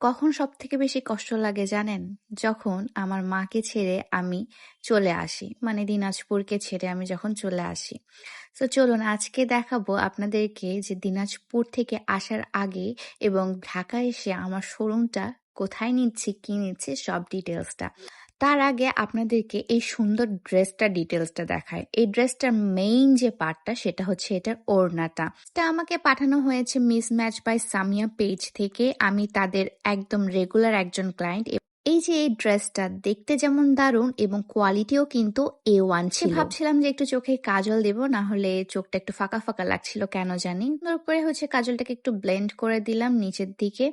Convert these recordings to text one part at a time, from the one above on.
কখন সব থেকে বেশি কষ্ট লাগে জানেন? যখন আমার মাকে ছেড়ে আমি চলে আসি। মানে দিনাজপুরকে ছেড়ে আমি যখন চলে আসি। তো চলুন, আজকে দেখাবো আপনাদেরকে যে দিনাজপুর থেকে আসার আগে এবং ঢাকা এসে আমার শোরুমটা কোথায় নিচ্ছি, কি নিচ্ছি সব ডিটেলসটা। তার আগে আপনাদেরকে এই সুন্দর ড্রেসটা ডিটেলসটা দেখায় এই ড্রেসটার মেইন যে পার্টটা সেটা হচ্ছে এটার ওড়নাটা। এটা আমাকে পাঠানো হয়েছে miss match by Samiya page থেকে। আমি তাদের একদম রেগুলার একজন ক্লায়েন্ট এই যে এই ড্রেসটা দেখতে যেমন দারুণ এবং কোয়ালিটিও কিন্তু এ ওয়ান ছিল। ভাবছিলাম যে একটু চোখে কাজল দেব না হলে চোখটা একটু ফাঁকা ফাঁকা লাগছিল কেন জানি। সুন্দর করে হচ্ছে কাজলটাকে একটু ব্লেন্ড করে দিলাম নিচের দিকে।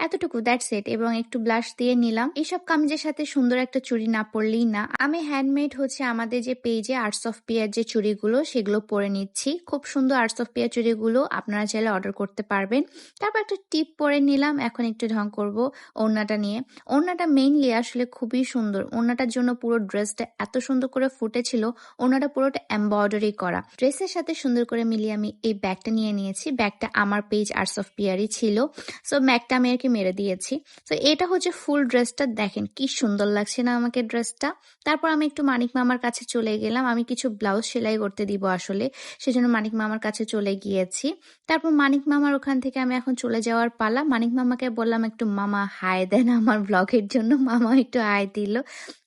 এতটুকু দ্যাটস ইট এবং একটু ব্লাশ দিয়ে নিলাম। এইসব কামিজের সাথে সুন্দর একটা চুড়ি না পরলেই না। আমি হ্যান্ডমেড হচ্ছে আমাদের যে পেজে আর্টস অফ পিয়ার যে চুড়িগুলো, সেগুলো পরে নিচ্ছি। খুব সুন্দর আর্টস অফ পিয়ার চুড়িগুলো আপনারা চাইলে অর্ডার করতে পারবেন। তারপর একটা টিপ পরে নিলাম। এখন একটু ঢং করব ওড়নাটা নিয়ে। ওড়নাটা মেইনলি আসলে খুবই সুন্দর। ওড়নাটার জন্য পুরো ড্রেসটা এত সুন্দর করে ফুটেছিল। ওড়নাটা পুরোটা এম্বয়ডারি করা। ড্রেসের সাথে সুন্দর করে মিলিয়ে আমি এই ব্যাগটা নিয়ে নিয়েছি। ব্যাগটা আমার পেজ আর্টস অফ পিয়ারই ছিল। সো ব্যাগটা আমি আর কি মেরে দিয়েছি। তো এটা হচ্ছে ফুল ড্রেসটা দেখেন, কি সুন্দর লাগছে না আমাকে ড্রেসটা তারপর আমি একটু মানিক মামার কাছে চলে গেলাম। আমি কিছু ব্লাউজ সেলাই করতে দিব আসলে। সেজন্য মানিক মামার কাছে চলে গিয়েছি। তারপর মানিক মামার ওখান থেকে আমি এখন চলে যাওয়ার পালা। মানিক মামাকে বললাম, একটু মামা হাই দেন আমার ব্লগের জন্য। মামা একটু হায় দিল।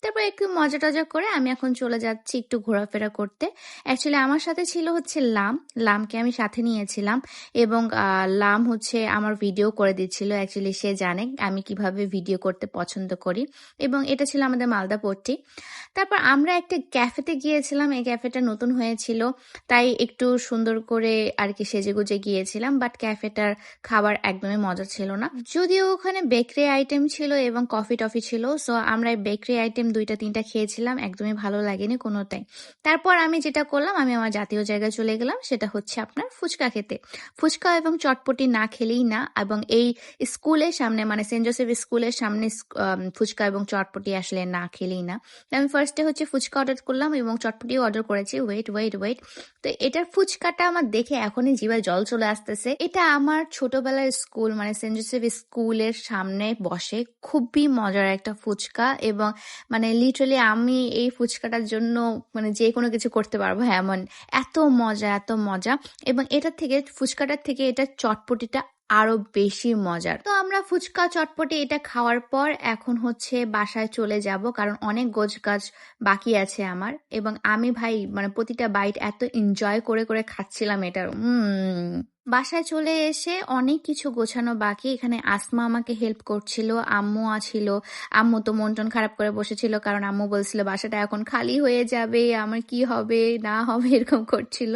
তারপর একটু মজা টজা করে আমি এখন চলে যাচ্ছি একটু ঘোরাফেরা করতে। অ্যাকচুয়ালি আমার সাথে ছিল হচ্ছে লাম। লামকে আমি সাথে নিয়েছিলাম এবং লাম হচ্ছে আমার ভিডিও করে দিচ্ছিল। অ্যাকচুয়ালি সে জানে আমি কীভাবে ভিডিও করতে পছন্দ করি। এবং এটা ছিল আমাদের মালদা পোর্টটি তারপর আমরা একটা ক্যাফেতে গিয়েছিলাম, এই ক্যাফেটা নতুন হয়েছিল, তাই একটু সুন্দর করে আর কি সেজে গুজে গিয়েছিলাম বাট ক্যাফেটার খাবার একদমই মজা ছিল না। যদিও ওখানে বেকারি আইটেম ছিল এবং কফি টফি ছিল সো আমরা বেকারি আইটেম দুইটা, তিনটা খেয়েছিলাম, একদমই ভালো লাগেনি কোনোটাই। তারপর আমি যেটা করলাম, আমি আমার জাতীয় জায়গায় চলে গেলাম, সেটা হচ্ছে আপনার ফুচকা খেতে। ফুচকা এবং চটপটি না খেলেই না, এবং এই স্কুলের সামনে মানে সেন্ট জোসেফ স্কুলের সামনে ফুচকা এবং চটপটি আসলে না খেলেই না। আমি ফার্স্টে হচ্ছে ফুচকা অর্ডার করলাম এবং চটপটিও অর্ডার করেছি। ওয়েট ওয়েট ওয়েট তো এটার ফুচকাটা আমার দেখে এখনই জিভায় জল চলে আসতেছে। এটা আমার ছোটবেলার স্কুল মানে সেন্ট জোসেফ স্কুলের সামনে বসে খুবই মজার একটা ফুচকা এবং মানে লিটারালি আমি এই ফুচকাটার জন্য মানে যে কোনো কিছু করতে পারব এমন। এত মজা এত মজা। এবং এটার থেকে, ফুচকাটার থেকে এটা চটপটিটা আরও বেশি মজার। তো আমরা ফুচকা চটপটে এটা খাওয়ার পর এখন হচ্ছে বাসায় চলে যাব কারণ অনেক গোছ গাছ বাকি আছে আমার এবং আমি ভাই মানে প্রতিটা বাইট এত এনজয় করে করে খাচ্ছিলাম এটার। বাসায় চলে এসে অনেক কিছু গোছানো বাকি। এখানে আসমা আমাকে হেল্প করছিল, আম্মু আছিল। আম্মু তো মন টন খারাপ করে বসেছিল কারণ আম্মু বলছিল, বাসাটা এখন খালি হয়ে যাবে, আমার কি হবে, না হবে, এরকম করছিল।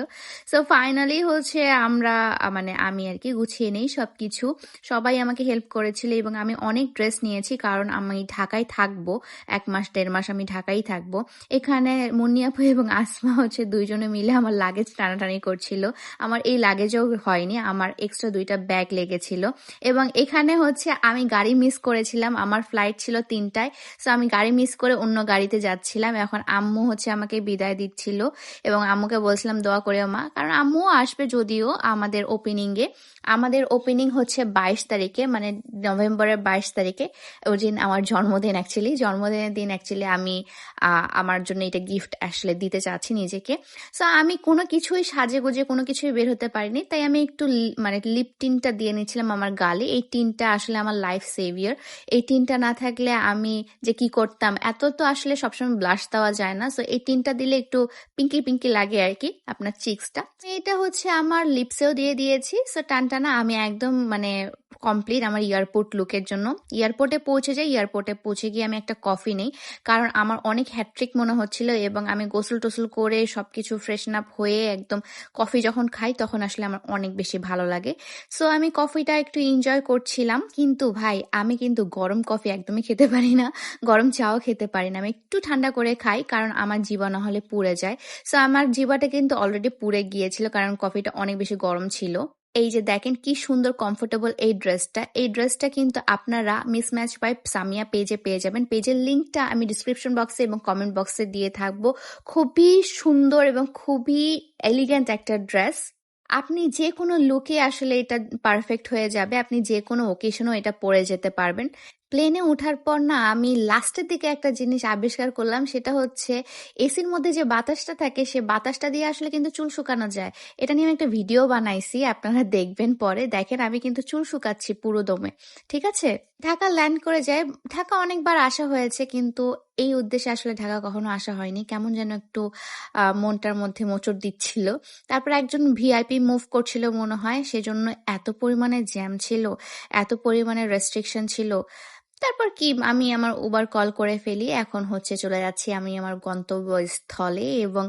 সো ফাইনালি হচ্ছে আমরা মানে আমি আর কি গুছিয়ে নেই সব কিছু সবাই আমাকে হেল্প করেছিল এবং আমি অনেক ড্রেস নিয়েছি কারণ আমি ঢাকায় থাকব, এক মাস, দেড় মাস আমি ঢাকাই থাকব। এখানে মুন্নিয়াপু এবং আসমা হচ্ছে দুইজনে মিলে আমার লাগেজ টানাটানি করছিল। আমার এই লাগেজও হয় হয়নি, আমার এক্সট্রা দুইটা ব্যাগ লেগেছিল। এবং এখানে হচ্ছে আমি গাড়ি মিস করেছিলাম, আমার ফ্লাইট ছিল তিনটায়। সো আমি গাড়ি মিস করে অন্য গাড়িতে যাচ্ছিলাম। এখন আম্মু হচ্ছে আমাকে বিদায় দিচ্ছিল এবং আম্মুকে বলছিলাম, দোয়া করে মা। কারণ আম্মুও আসবে যদিও আমাদের ওপেনিংয়ে আমাদের ওপেনিং হচ্ছে বাইশ তারিখে মানে নভেম্বরের বাইশ তারিখে। ওই দিন আমার জন্মদিন অ্যাকচুয়ালি জন্মদিনের দিন অ্যাকচুয়ালি আমি আমার জন্য এটা গিফট আসলে দিতে চাচ্ছি নিজেকে। সো আমি কোনো কিছুই সাজে গুজে কোনো কিছুই বের হতে পারিনি। তাই আমি একটু মানে লিপ টিনটা দিয়ে নিয়েছিলাম আমার গালে। এই টিনটা আসলে আমার লাইফ সেভিয়ার এই টিনটা না থাকলে আমি যে কি করতাম, এত তো আসলে সবসময় ব্লাশ দেওয়া যায় না। সো এই টিনটা দিলে একটু পিঙ্কি পিঙ্কি লাগে আর কি, আপনার চিক্সটা এটা হচ্ছে আমার লিপসেও দিয়ে দিয়েছি। সো টানটানা আমি একদম মানে কমপ্লিট আমার এয়ারপোর্ট লুকের জন্য। এয়ারপোর্টে পৌঁছে যাই এয়ারপোর্টে পৌঁছে গিয়ে আমি একটা কফি নেই। কারণ আমার অনেক হ্যাট্রিক মনে হচ্ছিল এবং আমি গোসল টোসল করে সবকিছু ফ্রেশন আপ হয়ে একদম কফি যখন খাই, তখন আসলে আমার অনেক বেশি ভালো লাগে। সো আমি কফিটা একটু এনজয় করছিলাম। কিন্তু ভাই, আমি কিন্তু গরম কফি একদমই খেতে পারি না। গরম চাও খেতে পারি না। আমি একটু ঠান্ডা করে খাই, কারণ আমার জিবা না হলে পুড়ে যায়। সো আমার জিবাটা কিন্তু অলরেডি পুড়ে গিয়েছিল, কারণ কফিটা অনেক বেশি গরম ছিল। এই যে দেখেন, কি সুন্দর কমফোর্টেবল এই ড্রেসটা এই ড্রেসটা কিন্তু আপনারা মিসম্যাচ বাই সামিয়া পেজে পেয়ে যাবেন। পেজের লিঙ্কটা আমি ডিসক্রিপশন বক্সে এবং কমেন্ট বক্সে দিয়ে থাকব। খুবই সুন্দর এবং খুবই এলিগেন্ট একটা ড্রেস আপনি যে কোনো লুকে আসলে এটা পারফেক্ট হয়ে যাবে। আপনি যে কোনো ওকেশনেও এটা পরে যেতে পারবেন। প্লেনে উঠার পর না আমি লাস্টের দিকে একটা জিনিস আবিষ্কার করলাম সেটা হচ্ছে এসির মধ্যে যে বাতাসটা থাকে সে বাতাসটা দিয়ে আসলে কিন্তু চুল শুকানো যায়। এটা নিয়ে আমি একটা ভিডিও বানাইছি আপনারা দেখবেন পরে। দেখেন আমি কিন্তু চুল শুকাচ্ছি পুরো দমে। ঠিক আছে? ঢাকা ল্যান্ড করে যায়। ঢাকা অনেকবার আসা হয়েছে কিন্তু এই উদ্দেশ্যে আসলে ঢাকা কখনো আসা হয়নি। কেমন যেন একটু মনটার মধ্যে মোচড় দিচ্ছিল। তারপর একজন ভিআইপি মুভ করছিল মনে হয়। সেজন্য এত পরিমাণে জ্যাম ছিল, এত পরিমাণে রেস্ট্রিকশন ছিল। তারপর কি আমি আমার উবার কল করে ফেলি। এখন হচ্ছে চলে যাচ্ছি আমি আমার গন্তব্যস্থলে এবং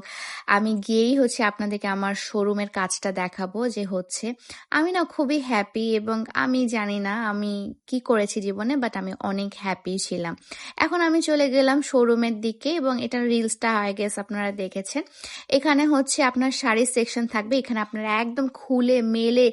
আমি গিয়েই হচ্ছে আপনাদেরকে আমার শোরুমের কাজটা দেখাবো যে হচ্ছে আমি না খুবই হ্যাপি এবং আমি জানি না আমি কি করেছি জীবনে বাট আমি অনেক হ্যাপি ছিলাম। এখন আমি চলে গেলাম শোরুমের দিকে এবং এটার রিলসটা আই গেস আপনারা দেখেছেন। এখানে হচ্ছে আপনার শাড়ির সেকশন থাকবে। এখানে আপনারা একদম খুলে মেলে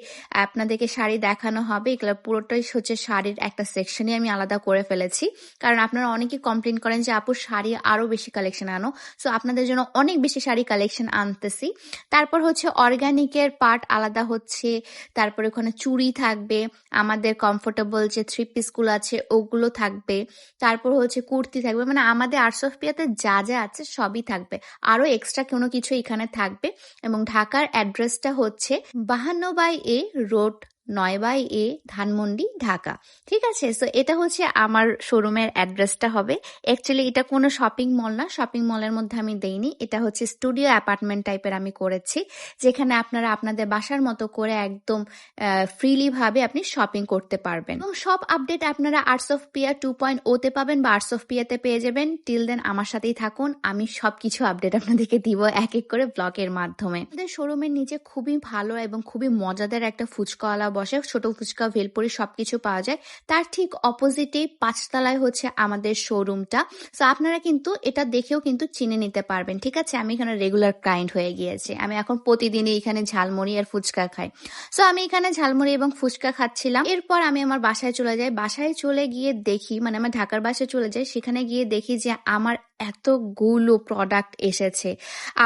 আপনাদেরকে শাড়ি দেখানো হবে। এগুলো পুরোটাই হচ্ছে শাড়ির একটা সেকশনই আমি আলাদা করে ফেলেছি। কারণ আপনারা অনেকেই কমপ্লেন করেন যে আপু শাড়ি আরও বেশি কালেকশন আনো। সো আপনাদের জন্য অনেক বেশি শাড়ি কালেকশন আনতেছি। তারপর হচ্ছে অর্গানিকের পার্ট আলাদা হচ্ছে। তারপর ওখানে চুড়ি থাকবে। আমাদের কমফোর্টেবল যে থ্রি পিসগুলো আছে ওগুলো থাকবে। তারপর হচ্ছে কুর্তি থাকবে। মানে আমাদের পিয়াতে যা, যা আছে সবই থাকবে। আরও এক্সট্রা কোনো কিছু এখানে থাকবে এবং ঢাকার অ্যাড্রেসটা হচ্ছে 52 by A road ৯ by A Dhanmondi, Dhaka. ঠিক আছে? সো এটা হচ্ছে আমার শোরুমের অ্যাড্রেসটা হবে। অ্যাকচুয়ালি এটা কোনো শপিং মল না। শপিং মলের মধ্যে আমি দেইনি। এটা হচ্ছে স্টুডিও অ্যাপার্টমেন্ট টাইপের আমি করেছি। যেখানে আপনারা আপনাদের বাসার মতো করে একদম আ ফ্রিলি ভাবে আপনি শপিং করতে পারবেন। এবং সব আপডেট আপনারা arts of Piya two point ওতে পাবেন বা আর্টস অফ পিয়াতে পেয়ে যাবেন। টিল দেন আমার সাথেই থাকুন। আমি সব কিছু আপডেট আপনাদেরকে দিব এক, এক করে ব্লগের মাধ্যমে। আমাদের শোরুমের নিচে খুবই ভালো এবং খুবই মজাদার একটা ফুচকাওয়ালা বসে। ছোট ফুচকা, ভেলপুরি সবকিছু পাওয়া যায়। তার ঠিক অপোজিটেই পাঁচতলায় হচ্ছে আমাদের শোরুমটা। সো আপনারা কিন্তু এটা দেখেও কিন্তু চিনে নিতে পারবেন। ঠিক আছে? আমি এখানে রেগুলার ক্লায়েন্ট হয়ে গিয়েছি। আমি এখন প্রতিদিনই এখানে ঝালমুড়ি আর ফুচকা খাই। সো আমি এখানে ঝালমুড়ি এবং ফুচকা খাচ্ছিলাম। এরপর আমি আমার বাসায় চলে যাই। বাসায় চলে গিয়ে দেখি মানে আমার ঢাকার বাসায় চলে যাই। সেখানে গিয়ে দেখি যে আমার এতগুলো প্রোডাক্ট এসেছে।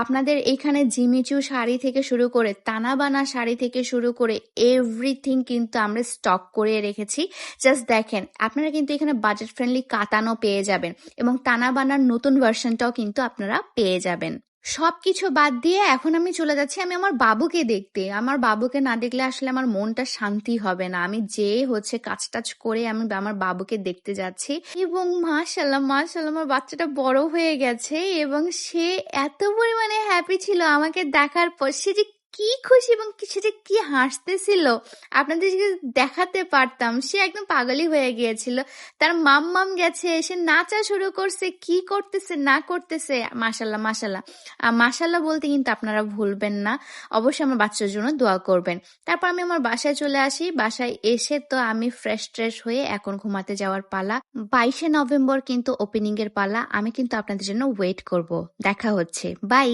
আপনাদের এখানে জিমিচু শাড়ি থেকে শুরু করে তানাবানা শাড়ি থেকে শুরু করে এভরিথিং কিন্তু আমরা স্টক করে রেখেছি। জাস্ট দেখেন, আপনারা কিন্তু এখানে বাজেট ফ্রেন্ডলি কাতানো পেয়ে যাবেন এবং তানাবানার নতুন ভার্সনটাও কিন্তু আপনারা পেয়ে যাবেন। সবকিছু বাদ দিয়ে এখন আমি চলে যাচ্ছি, আমি আমার বাবুকে দেখতে। আমার বাবুকে না দেখলে আসলে আমার মনটা শান্তি হবে না। আমি যে হচ্ছে কাজ-টাজ করে আমি আমার বাবুকে দেখতে যাচ্ছি এবং মাসাল্লাহ মাসাল্লাহ আমার বাচ্চাটা বড় হয়ে গেছে এবং সে এত পরিমাণে হ্যাপি ছিল আমাকে দেখার পর। সে যে কি খুশি এবং সে যে কি হাসতেছিল আপনাদেরকে দেখাতে পারতাম। সে একদম পাগলই হয়ে গিয়েছিল। তার মাম্মাম গেছে, সে নাচা শুরু করছে, কি করতেছে না করতেছে মাশাআল্লাহ। আ মাশাআল্লাহ বলতে কিন্তু আপনারা ভুলবেন না। অবশ্যই আমার বাচ্চার জন্য দোয়া করবেন। তারপর আমি আমার বাসায় চলে আসি। বাসায় এসে তো আমি ফ্রেশ-ট্রেশ হয়ে এখন ঘুমাতে যাওয়ার পালা। ২২শে নভেম্বর কিন্তু ওপেনিং এর পালা। আমি কিন্তু আপনাদের জন্য ওয়েট করব। দেখা হচ্ছে। বাই।